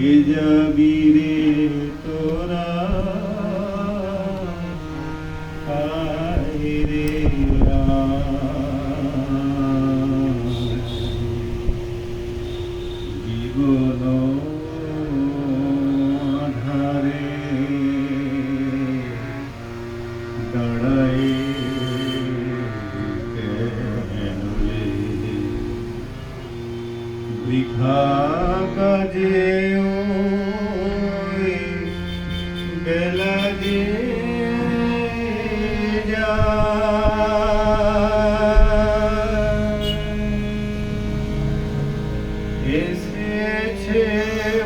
এ যাবি রে কাজে বেলা যে এসেছে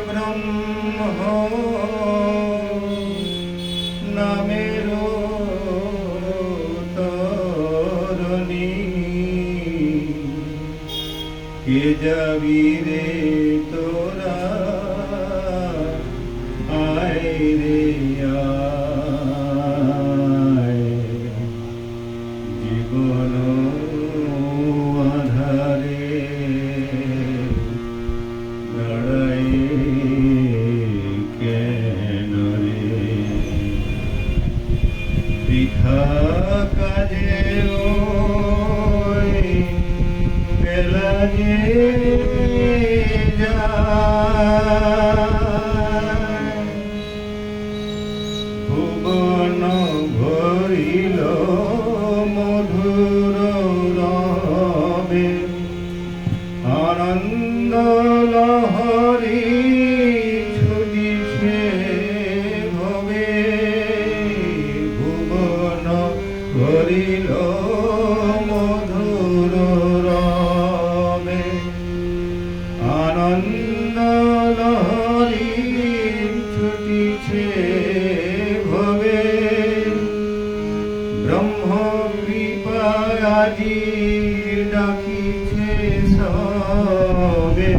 ব্রহ্ম নামের তরণী। কে যাবি রে রে ব্রহ্ম কৃপাজি ডাকিছে সবে।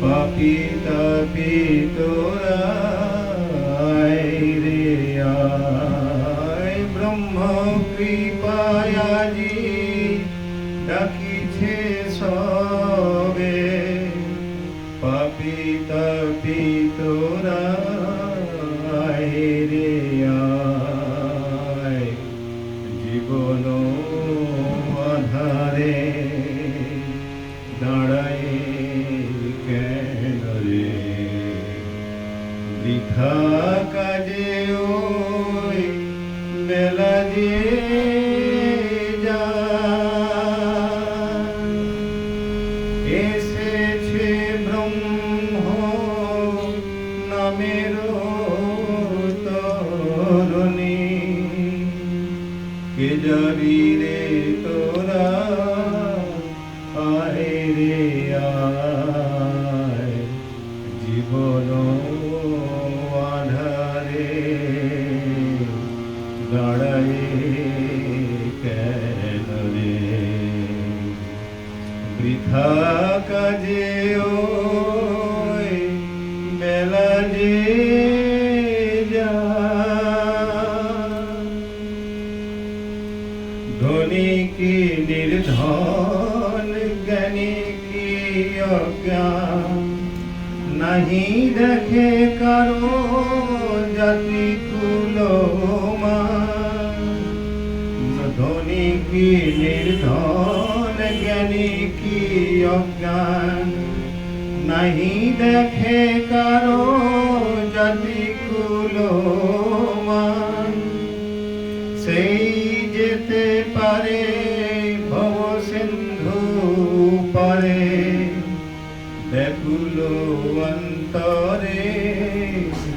পাপি তাপি তোরা রে আয়। ব্রহ্ম কৃপায়াজি সবে। পাপি তাপি নামের তরণী। কে যাবি রে তোরা রে জীবন আধারে বৃথা কাজে কি জ্ঞানী কি অজ্ঞান নাহি দেখে কারও জাতি কুলমান ধনী কি নির্ধন জ্ঞানী কি অজ্ঞান নাহি দেখে কারও জাতি কুলমান সেই যেতে পারে, ভব সিন্ধু পারে। ব্যাকুল অন্তরে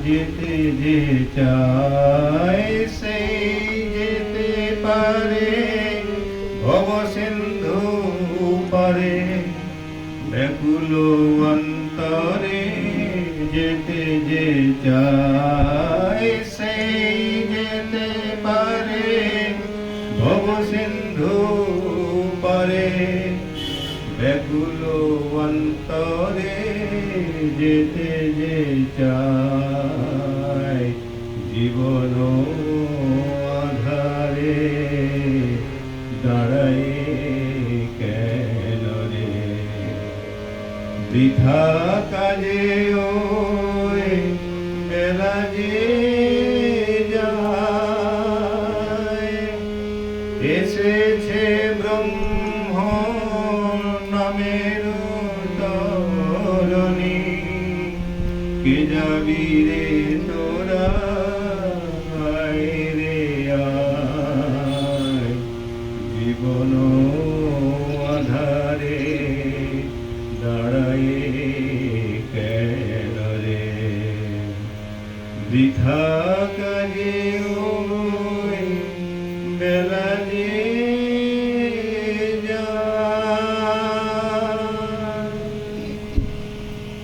যেতে যে চায়, সেই যেতে পারে, ভব সিন্ধু পারে। ব্যাকুল অন্তরে যেতে যে চায় পারে ব্যাকুল অন্তরে যেতে যে চায় জীবন আধারে দাঁড়ায় কেন রে? বৃথা কাজে তরণী কে যাবি রে তোরা? রে জীবন আধারে দাঁড়ায়ে বেলা